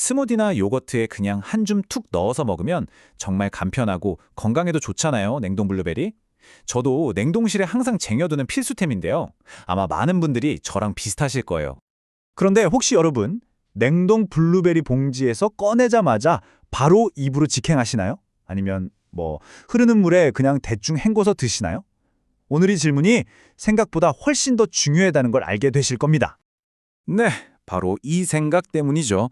스무디나 요거트에 그냥 한 줌 툭 넣어서 먹으면 정말 간편하고 건강에도 좋잖아요, 냉동 블루베리. 저도 냉동실에 항상 쟁여두는 필수템인데요. 아마 많은 분들이 저랑 비슷하실 거예요. 그런데 혹시 여러분 냉동 블루베리 봉지에서 꺼내자마자 바로 입으로 직행하시나요? 아니면 뭐 흐르는 물에 그냥 대충 헹궈서 드시나요? 오늘 이 질문이 생각보다 훨씬 더 중요하다는 걸 알게 되실 겁니다. 네, 바로 이 생각 때문이죠.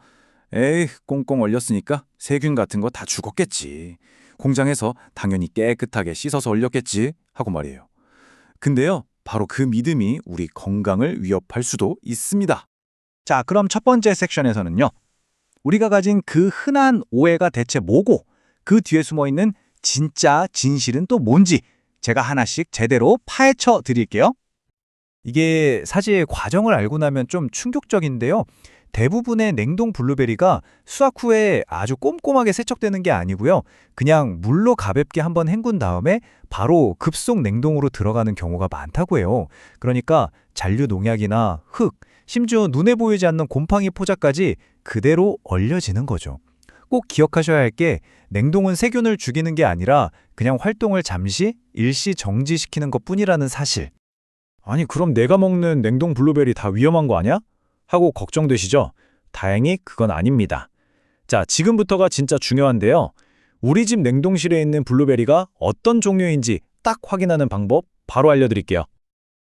에이, 꽁꽁 얼렸으니까 세균 같은 거 다 죽었겠지. 공장에서 당연히 깨끗하게 씻어서 얼렸겠지 하고 말이에요. 근데요, 바로 그 믿음이 우리 건강을 위협할 수도 있습니다. 자, 그럼 첫 번째 섹션에서는요. 우리가 가진 그 흔한 오해가 대체 뭐고 그 뒤에 숨어 있는 진짜 진실은 또 뭔지 제가 하나씩 제대로 파헤쳐 드릴게요. 이게 사실 과정을 알고 나면 좀 충격적인데요. 대부분의 냉동 블루베리가 수확 후에 아주 꼼꼼하게 세척되는 게 아니고요. 그냥 물로 가볍게 한번 헹군 다음에 바로 급속 냉동으로 들어가는 경우가 많다고 해요. 그러니까 잔류 농약이나 흙, 심지어 눈에 보이지 않는 곰팡이 포자까지 그대로 얼려지는 거죠. 꼭 기억하셔야 할 게 냉동은 세균을 죽이는 게 아니라 그냥 활동을 잠시 일시 정지시키는 것뿐이라는 사실. 아니, 그럼 내가 먹는 냉동 블루베리 다 위험한 거 아니야? 하고 걱정되시죠? 다행히 그건 아닙니다. 자, 지금부터가 진짜 중요한데요. 우리 집 냉동실에 있는 블루베리가 어떤 종류인지 딱 확인하는 방법 바로 알려드릴게요.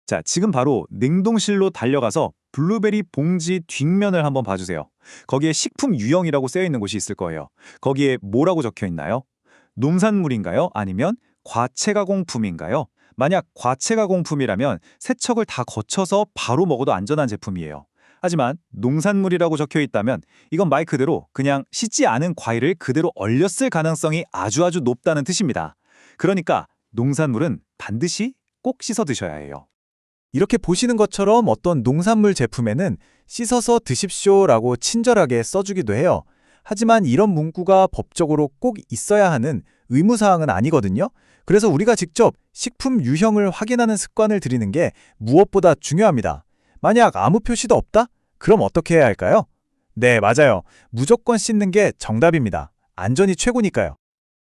자, 지금 바로 냉동실로 달려가서 블루베리 봉지 뒷면을 한번 봐주세요. 거기에 식품 유형이라고 쓰여 있는 곳이 있을 거예요. 거기에 뭐라고 적혀 있나요? 농산물인가요? 아니면 과체 가공품인가요? 만약 과체 가공품이라면 세척을 다 거쳐서 바로 먹어도 안전한 제품이에요. 하지만 농산물이라고 적혀 있다면 이건 말 그대로 그냥 씻지 않은 과일을 그대로 얼렸을 가능성이 아주 아주 높다는 뜻입니다. 그러니까 농산물은 반드시 꼭 씻어 드셔야 해요. 이렇게 보시는 것처럼 어떤 농산물 제품에는 씻어서 드십시오라고 친절하게 써주기도 해요. 하지만 이런 문구가 법적으로 꼭 있어야 하는 의무사항은 아니거든요. 그래서 우리가 직접 식품 유형을 확인하는 습관을 들이는 게 무엇보다 중요합니다. 만약 아무 표시도 없다? 그럼 어떻게 해야 할까요? 네, 맞아요. 무조건 씻는 게 정답입니다. 안전이 최고니까요.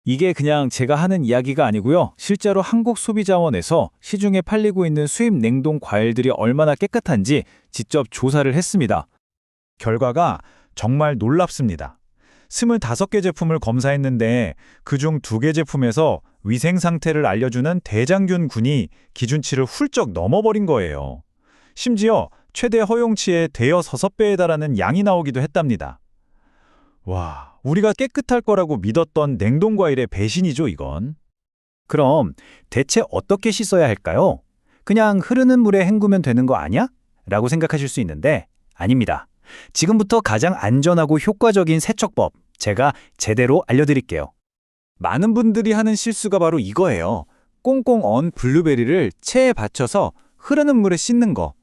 이게 그냥 제가 하는 이야기가 아니고요. 실제로 한국 소비자원에서 시중에 팔리고 있는 수입 냉동 과일들이 얼마나 깨끗한지 직접 조사를 했습니다. 결과가 정말 놀랍습니다. 25개 제품을 검사했는데 그중 2개 제품에서 위생 상태를 알려주는 대장균 군이 기준치를 훌쩍 넘어버린 거예요. 심지어 최대 허용치의 대여 6배에 달하는 양이 나오기도 했답니다. 와, 우리가 깨끗할 거라고 믿었던 냉동과일의 배신이죠, 이건. 그럼 대체 어떻게 씻어야 할까요? 그냥 흐르는 물에 헹구면 되는 거 아니야? 라고 생각하실 수 있는데 아닙니다. 지금부터 가장 안전하고 효과적인 세척법 제가 제대로 알려드릴게요. 많은 분들이 하는 실수가 바로 이거예요. 꽁꽁 언 블루베리를 체에 받쳐서 흐르는 물에 씻는 거.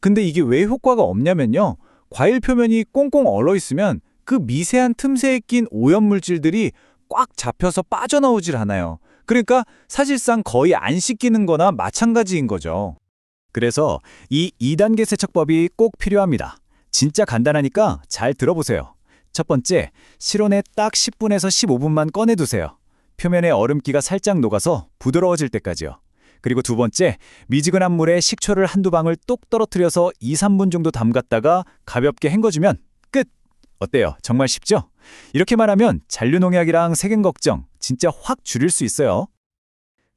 근데 이게 왜 효과가 없냐면요. 과일 표면이 꽁꽁 얼어 있으면 그 미세한 틈새에 낀 오염물질들이 꽉 잡혀서 빠져나오질 않아요. 그러니까 사실상 거의 안 씻기는 거나 마찬가지인 거죠. 그래서 이 2단계 세척법이 꼭 필요합니다. 진짜 간단하니까 잘 들어보세요. 첫 번째, 실온에 딱 10분에서 15분만 꺼내두세요. 표면에 얼음기가 살짝 녹아서 부드러워질 때까지요. 그리고 두 번째, 미지근한 물에 식초를 한두 방울 똑 떨어뜨려서 2, 3분 정도 담갔다가 가볍게 헹궈주면 끝! 어때요? 정말 쉽죠? 이렇게만 하면 잔류농약이랑 세균 걱정 진짜 확 줄일 수 있어요.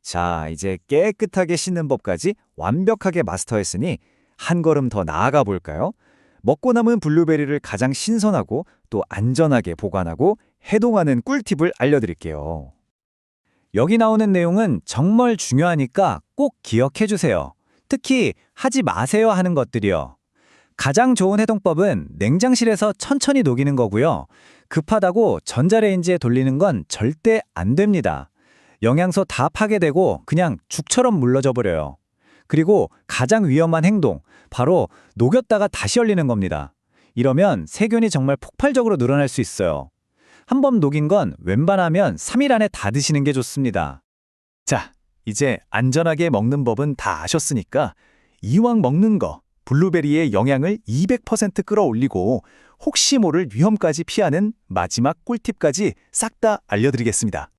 자, 이제 깨끗하게 씻는 법까지 완벽하게 마스터했으니 한 걸음 더 나아가 볼까요? 먹고 남은 블루베리를 가장 신선하고 또 안전하게 보관하고 해동하는 꿀팁을 알려드릴게요. 여기 나오는 내용은 정말 중요하니까 꼭 기억해 주세요. 특히 하지 마세요 하는 것들이요. 가장 좋은 해동법은 냉장실에서 천천히 녹이는 거고요. 급하다고 전자레인지에 돌리는 건 절대 안 됩니다. 영양소 다 파괴되고 그냥 죽처럼 물러져 버려요. 그리고 가장 위험한 행동, 바로 녹였다가 다시 얼리는 겁니다. 이러면 세균이 정말 폭발적으로 늘어날 수 있어요. 한 번 녹인 건 웬만하면 3일 안에 다 드시는 게 좋습니다. 자, 이제 안전하게 먹는 법은 다 아셨으니까 이왕 먹는 거 블루베리의 영양을 200% 끌어올리고 혹시 모를 위험까지 피하는 마지막 꿀팁까지 싹 다 알려드리겠습니다.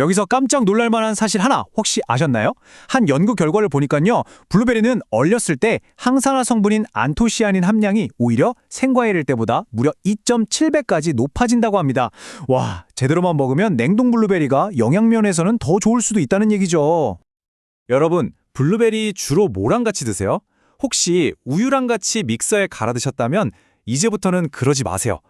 여기서 깜짝 놀랄 만한 사실 하나 혹시 아셨나요? 한 연구 결과를 보니까요. 블루베리는 얼렸을 때 항산화 성분인 안토시아닌 함량이 오히려 생과일일 때보다 무려 2.7배까지 높아진다고 합니다. 와, 제대로만 먹으면 냉동 블루베리가 영양면에서는 더 좋을 수도 있다는 얘기죠. 여러분, 블루베리 주로 뭐랑 같이 드세요? 혹시 우유랑 같이 믹서에 갈아 드셨다면 이제부터는 그러지 마세요.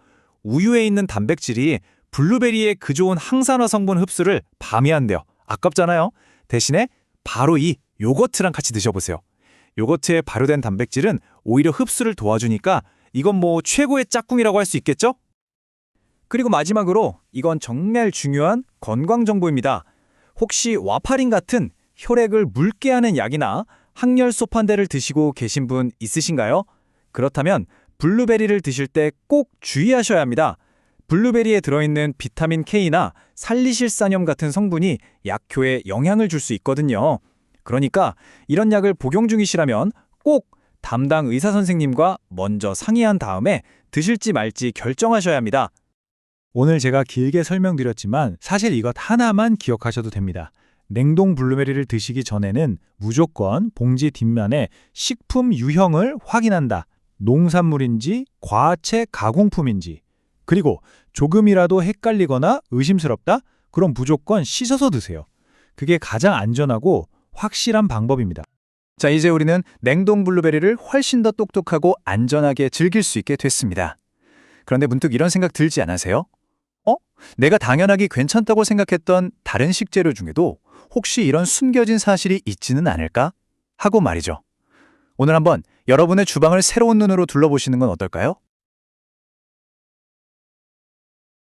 우유에 있는 단백질이 블루베리의 그 좋은 항산화 성분 흡수를 방해한대요. 아깝잖아요. 대신에 바로 이 요거트랑 같이 드셔보세요. 요거트에 발효된 단백질은 오히려 흡수를 도와주니까 이건 뭐 최고의 짝꿍이라고 할 수 있겠죠? 그리고 마지막으로 이건 정말 중요한 건강 정보입니다. 혹시 와파린 같은 혈액을 묽게 하는 약이나 항열 소판대를 드시고 계신 분 있으신가요? 그렇다면 블루베리를 드실 때 꼭 주의하셔야 합니다. 블루베리에 들어있는 비타민 K나 살리실산염 같은 성분이 약효에 영향을 줄 수 있거든요. 그러니까 이런 약을 복용 중이시라면 꼭 담당 의사 선생님과 먼저 상의한 다음에 드실지 말지 결정하셔야 합니다. 오늘 제가 길게 설명드렸지만 사실 이것 하나만 기억하셔도 됩니다. 냉동 블루베리를 드시기 전에는 무조건 봉지 뒷면에 식품 유형을 확인한다. 농산물인지 과체 가공품인지 그리고 조금이라도 헷갈리거나 의심스럽다? 그럼 무조건 씻어서 드세요. 그게 가장 안전하고 확실한 방법입니다. 자, 이제 우리는 냉동 블루베리를 훨씬 더 똑똑하고 안전하게 즐길 수 있게 됐습니다. 그런데 문득 이런 생각 들지 않으세요? 어? 내가 당연하게 괜찮다고 생각했던 다른 식재료 중에도 혹시 이런 숨겨진 사실이 있지는 않을까? 하고 말이죠. 오늘 한번 여러분의 주방을 새로운 눈으로 둘러보시는 건 어떨까요?